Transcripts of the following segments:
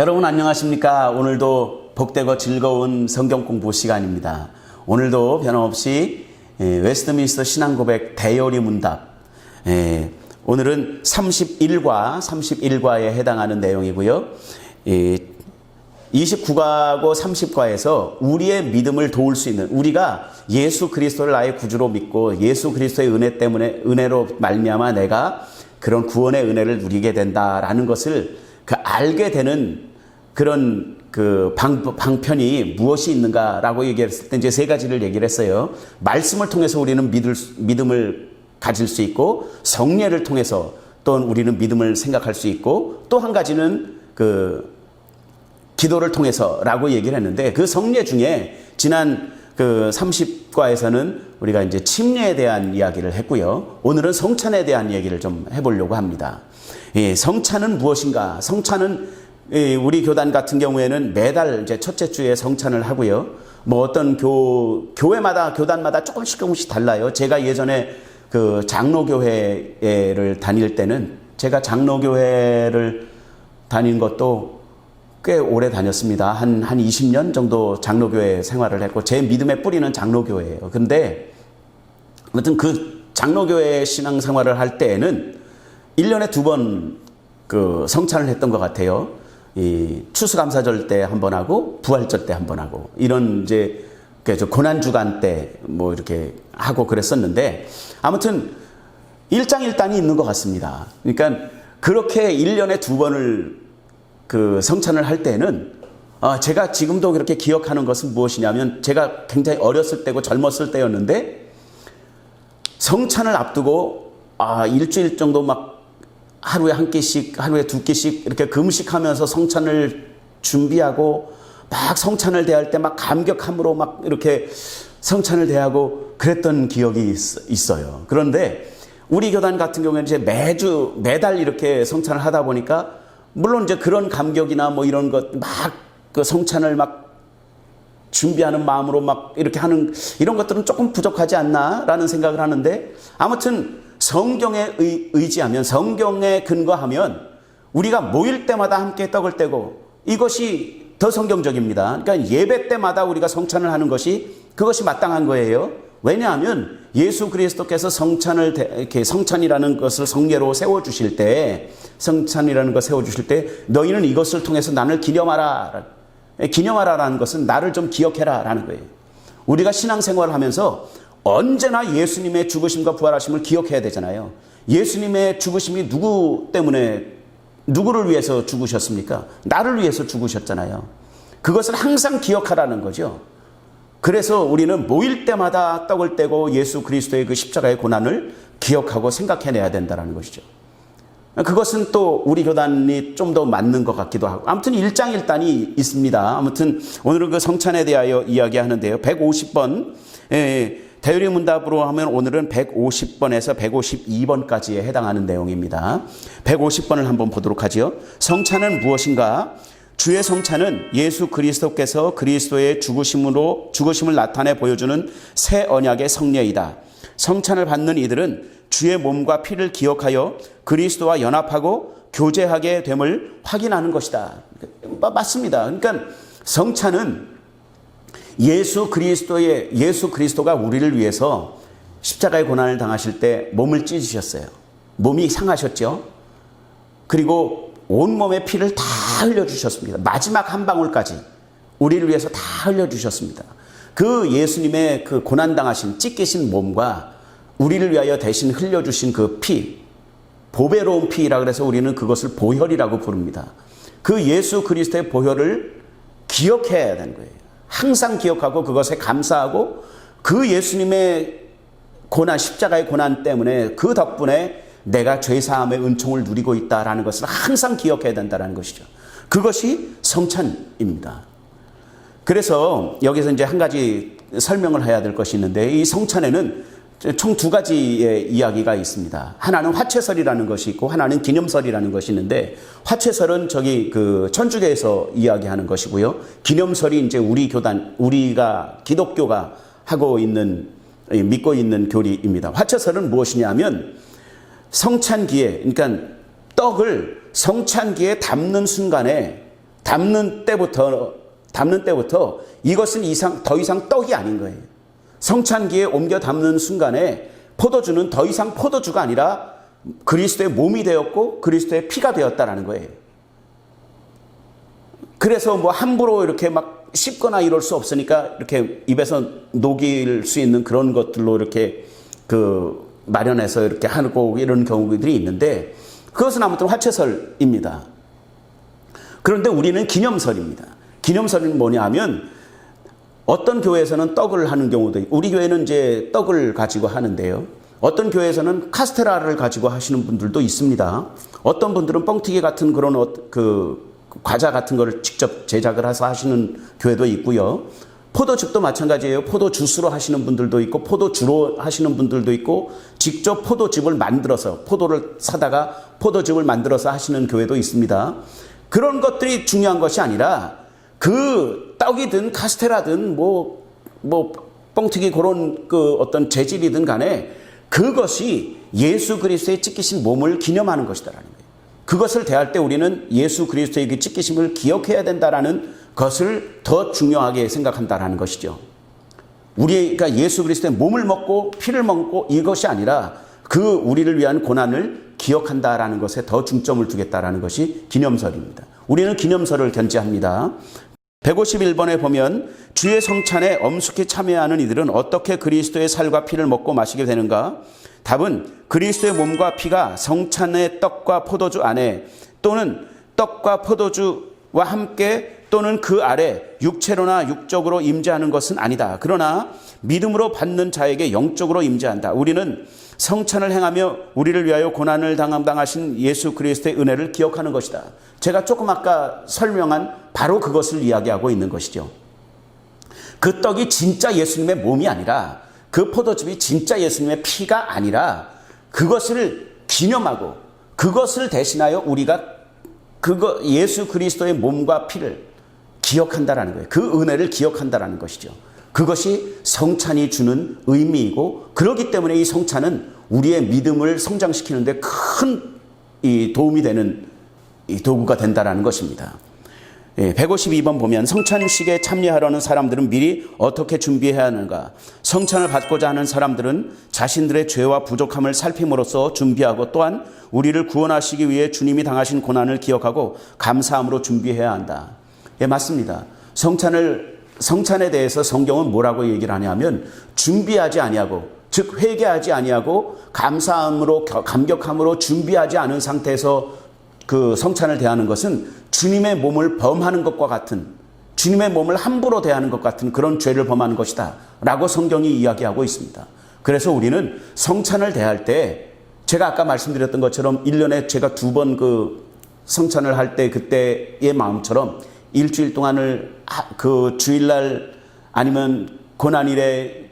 여러분 안녕하십니까? 오늘도 복되고 즐거운 성경 공부 시간입니다. 오늘도 변함없이 예, 웨스트민스터 신앙고백 대요리 문답. 예, 오늘은 31과 31과에 해당하는 내용이고요. 예, 29과고 30과에서 우리의 믿음을 도울 수 있는 우리가 예수 그리스도를 나의 구주로 믿고 예수 그리스도의 은혜 때문에 은혜로 말미암아 내가 그런 구원의 은혜를 누리게 된다라는 것을 그 알게 되는 그런 그 방, 방편이 무엇이 있는가라고 얘기했을 때 이제 세 가지를 얘기를 했어요. 말씀을 통해서 우리는 믿을, 수- 믿음을 가질 수 있고 성례를 통해서 또 우리는 믿음을 생각할 수 있고 또 한 가지는 그 기도를 통해서라고 얘기를 했는데 그 성례 중에 지난 그 30과에서는 우리가 이제 침례에 대한 이야기를 했고요. 오늘은 성찬에 대한 얘기를 좀 해보려고 합니다. 예, 성찬은 무엇인가? 성찬은 예, 우리 교단 같은 경우에는 매달 이제 첫째 주에 성찬을 하고요. 뭐 어떤 교, 교회마다, 교단마다 조금씩 조금씩 달라요. 제가 예전에 그 장로교회를 다닐 때는 제가 장로교회를 다닌 것도 꽤 오래 다녔습니다. 한, 한 20년 정도 장로교회 생활을 했고, 제 믿음의 뿌리는 장로교회예요. 근데, 아무튼 그 장로교회 신앙생활을 할 때에는 1년에 두 번 그 성찬을 했던 것 같아요. 이 추수감사절 때 한 번 하고, 부활절 때 한 번 하고, 이런 이제, 그저 고난 주간 때 뭐 이렇게 하고 그랬었는데, 아무튼 일장일단이 있는 것 같습니다. 그러니까 그렇게 1년에 두 번을 그 성찬을 할 때는 아, 제가 지금도 그렇게 기억하는 것은 무엇이냐면 제가 굉장히 어렸을 때고 젊었을 때였는데 성찬을 앞두고 아, 일주일 정도 막 하루에 한 끼씩, 하루에 두 끼씩 이렇게 금식하면서 성찬을 준비하고 막 성찬을 대할 때 막 감격함으로 막 이렇게 성찬을 대하고 그랬던 기억이 있, 있어요. 그런데 우리 교단 같은 경우에는 이제 매주, 매달 이렇게 성찬을 하다 보니까 물론 이제 그런 감격이나 뭐 이런 것 막 그 성찬을 막 준비하는 마음으로 막 이렇게 하는 이런 것들은 조금 부족하지 않나라는 생각을 하는데 아무튼 성경에 의, 의지하면 성경에 근거하면 우리가 모일 때마다 함께 떡을 떼고 이것이 더 성경적입니다. 그러니까 예배 때마다 우리가 성찬을 하는 것이 그것이 마땅한 거예요. 왜냐하면 예수 그리스도께서 성찬을 대- 이렇게 성찬이라는 것을 성례로 세워 주실 때 성찬이라는 것 세워 주실 때 너희는 이것을 통해서 나를 기념하라. 기념하라라는 것은 나를 좀 기억해라라는 거예요. 우리가 신앙생활을 하면서 언제나 예수님의 죽으심과 부활하심을 기억해야 되잖아요. 예수님의 죽으심이 누구 때문에 누구를 위해서 죽으셨습니까? 나를 위해서 죽으셨잖아요. 그것을 항상 기억하라는 거죠. 그래서 우리는 모일 때마다 떡을 떼고 예수 그리스도의 그 십자가의 고난을 기억하고 생각해내야 된다는 것이죠. 그것은 또 우리 교단이 좀 더 맞는 것 같기도 하고. 아무튼 일장일단이 있습니다. 아무튼 오늘은 그 성찬에 대하여 이야기하는데요. 150번, 예, 대유리 문답으로 하면 오늘은 150번에서 152번까지에 해당하는 내용입니다. 150번을 한번 보도록 하죠. 성찬은 무엇인가? 주의 성찬은 예수 그리스도께서 그리스도의 죽으심으로 죽으심을 나타내 보여주는 새 언약의 성례이다. 성찬을 받는 이들은 주의 몸과 피를 기억하여 그리스도와 연합하고 교제하게 됨을 확인하는 것이다. 마- 맞습니다. 그러니까 성찬은 예수 그리스도의 예수 그리스도가 우리를 위해서 십자가의 고난을 당하실 때 몸을 찢으셨어요. 몸이 상하셨죠. 그리고 온 몸의 피를 다 흘려 주셨습니다. 마지막 한 방울까지 우리를 위해서 다 흘려 주셨습니다. 그 예수님의 그 고난 당하신 찢기신 몸과 우리를 위하여 대신 흘려 주신 그 피, 보배로운 피라 그래서 우리는 그것을 보혈이라고 부릅니다. 그 예수 그리스도의 보혈을 기억해야 되는 거예요. 항상 기억하고 그것에 감사하고 그 예수님의 고난 십자가의 고난 때문에 그 덕분에 내가 죄 사함의 은총을 누리고 있다라는 것을 항상 기억해야 된다는 것이죠. 그것이 성찬입니다. 그래서 여기서 이제 한 가지 설명을 해야 될 것이 있는데 이 성찬에는 총 두 가지의 이야기가 있습니다. 하나는 화채설이라는 것이 있고 하나는 기념설이라는 것이 있는데 화채설은 저기 그 천주교에서 이야기하는 것이고요. 기념설이 이제 우리 교단 우리가 기독교가 하고 있는 믿고 있는 교리입니다. 화채설은 무엇이냐면 성찬기에 그러니까 떡을 성찬기에 담는 순간에 담는 때부터 담는 때부터 이것은 이상 더 이상 떡이 아닌 거예요. 성찬기에 옮겨 담는 순간에 포도주는 더 이상 포도주가 아니라 그리스도의 몸이 되었고 그리스도의 피가 되었다라는 거예요. 그래서 뭐 함부로 이렇게 막 씹거나 이럴 수 없으니까 이렇게 입에서 녹일 수 있는 그런 것들로 이렇게 그 마련해서 이렇게 하고 이런 경우들이 있는데 그것은 아무튼 화채설입니다. 그런데 우리는 기념설입니다. 기념설은 뭐냐 하면 어떤 교회에서는 떡을 하는 경우도 있고 우리 교회는 이제 떡을 가지고 하는데요. 어떤 교회에서는 카스테라를 가지고 하시는 분들도 있습니다. 어떤 분들은 뻥튀기 같은 그런 어- 그 과자 같은 거를 직접 제작을 해서 하시는 교회도 있고요. 포도즙도 마찬가지예요. 포도 주스로 하시는 분들도 있고 포도주로 하시는 분들도 있고 직접 포도즙을 만들어서 포도를 사다가 포도즙을 만들어서 하시는 교회도 있습니다. 그런 것들이 중요한 것이 아니라 그 떡이든 카스테라든 뭐, 뭐, 뻥튀기 그런 그 어떤 재질이든 간에 그것이 예수 그리스도의 찢기신 몸을 기념하는 것이다라는 거예요. 그것을 대할 때 우리는 예수 그리스도의 그 찢기심을 기억해야 된다라는 것을 더 중요하게 생각한다라는 것이죠. 우리가 예수 그리스도의 몸을 먹고 피를 먹고 이것이 아니라 그 우리를 위한 고난을 기억한다라는 것에 더 중점을 두겠다라는 것이 기념설입니다. 우리는 기념설을 견지합니다. 151번에 보면 주의 성찬에 엄숙히 참여하는 이들은 어떻게 그리스도의 살과 피를 먹고 마시게 되는가? 답은 그리스도의 몸과 피가 성찬의 떡과 포도주 안에 또는 떡과 포도주와 함께 또는 그 아래 육체로나 육적으로 임재하는 것은 아니다. 그러나 믿음으로 받는 자에게 영적으로 임재한다. 우리는 성찬을 행하며 우리를 위하여 고난을 당하신 예수 그리스도의 은혜를 기억하는 것이다. 제가 조금 아까 설명한 바로 그것을 이야기하고 있는 것이죠. 그 떡이 진짜 예수님의 몸이 아니라 그 포도즙이 진짜 예수님의 피가 아니라 그것을 기념하고 그것을 대신하여 우리가 그거 예수 그리스도의 몸과 피를 기억한다라는 거예요. 그 은혜를 기억한다라는 것이죠. 그것이 성찬이 주는 의미이고 그렇기 때문에 이 성찬은 우리의 믿음을 성장시키는데 큰 이 도움이 되는 이 도구가 된다라는 것입니다. 예, 152번 보면 성찬식에 참여하려는 사람들은 미리 어떻게 준비해야 하는가? 성찬을 받고자 하는 사람들은 자신들의 죄와 부족함을 살핌으로써 준비하고 또한 우리를 구원하시기 위해 주님이 당하신 고난을 기억하고 감사함으로 준비해야 한다. 예, 맞습니다. 성찬을 성찬에 대해서 성경은 뭐라고 얘기를 하냐면 준비하지 아니하고 즉 회개하지 아니하고 감사함으로 겨- 감격함으로 준비하지 않은 상태에서 그 성찬을 대하는 것은 주님의 몸을 범하는 것과 같은 주님의 몸을 함부로 대하는 것 같은 그런 죄를 범하는 것이다 라고 성경이 이야기하고 있습니다. 그래서 우리는 성찬을 대할 때 제가 아까 말씀드렸던 것처럼 1년에 제가 두 번 그 성찬을 할 때 그때의 마음처럼 일주일 동안을 하- 그 주일날 아니면 고난일에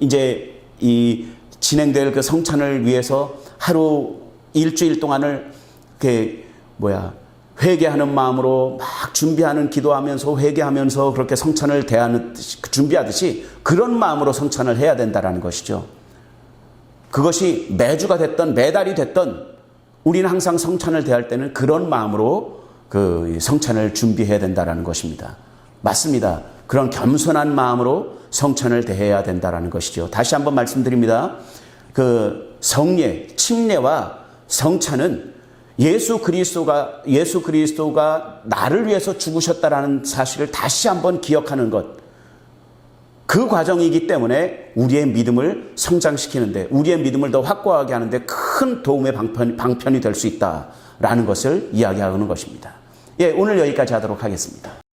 이제 이 진행될 그 성찬을 위해서 하루 일주일 동안을 그 뭐야 회개하는 마음으로 막 준비하는 기도하면서 회개하면서 그렇게 성찬을 대하는 준비하듯이 그런 마음으로 성찬을 해야 된다라는 것이죠. 그것이 매주가 됐던 매달이 됐던 우리는 항상 성찬을 대할 때는 그런 마음으로 그 성찬을 준비해야 된다라는 것입니다. 맞습니다. 그런 겸손한 마음으로 성찬을 대해야 된다라는 것이죠. 다시 한번 말씀드립니다. 그 성례, 침례와 성찬은 예수 그리스도가 예수 그리스도가 나를 위해서 죽으셨다라는 사실을 다시 한번 기억하는 것. 그 과정이기 때문에 우리의 믿음을 성장시키는데 우리의 믿음을 더 확고하게 하는데 큰 도움의 방편, 방편이 될 수 있다 라는 것을 이야기하는 것입니다. 예, 오늘 여기까지 하도록 하겠습니다.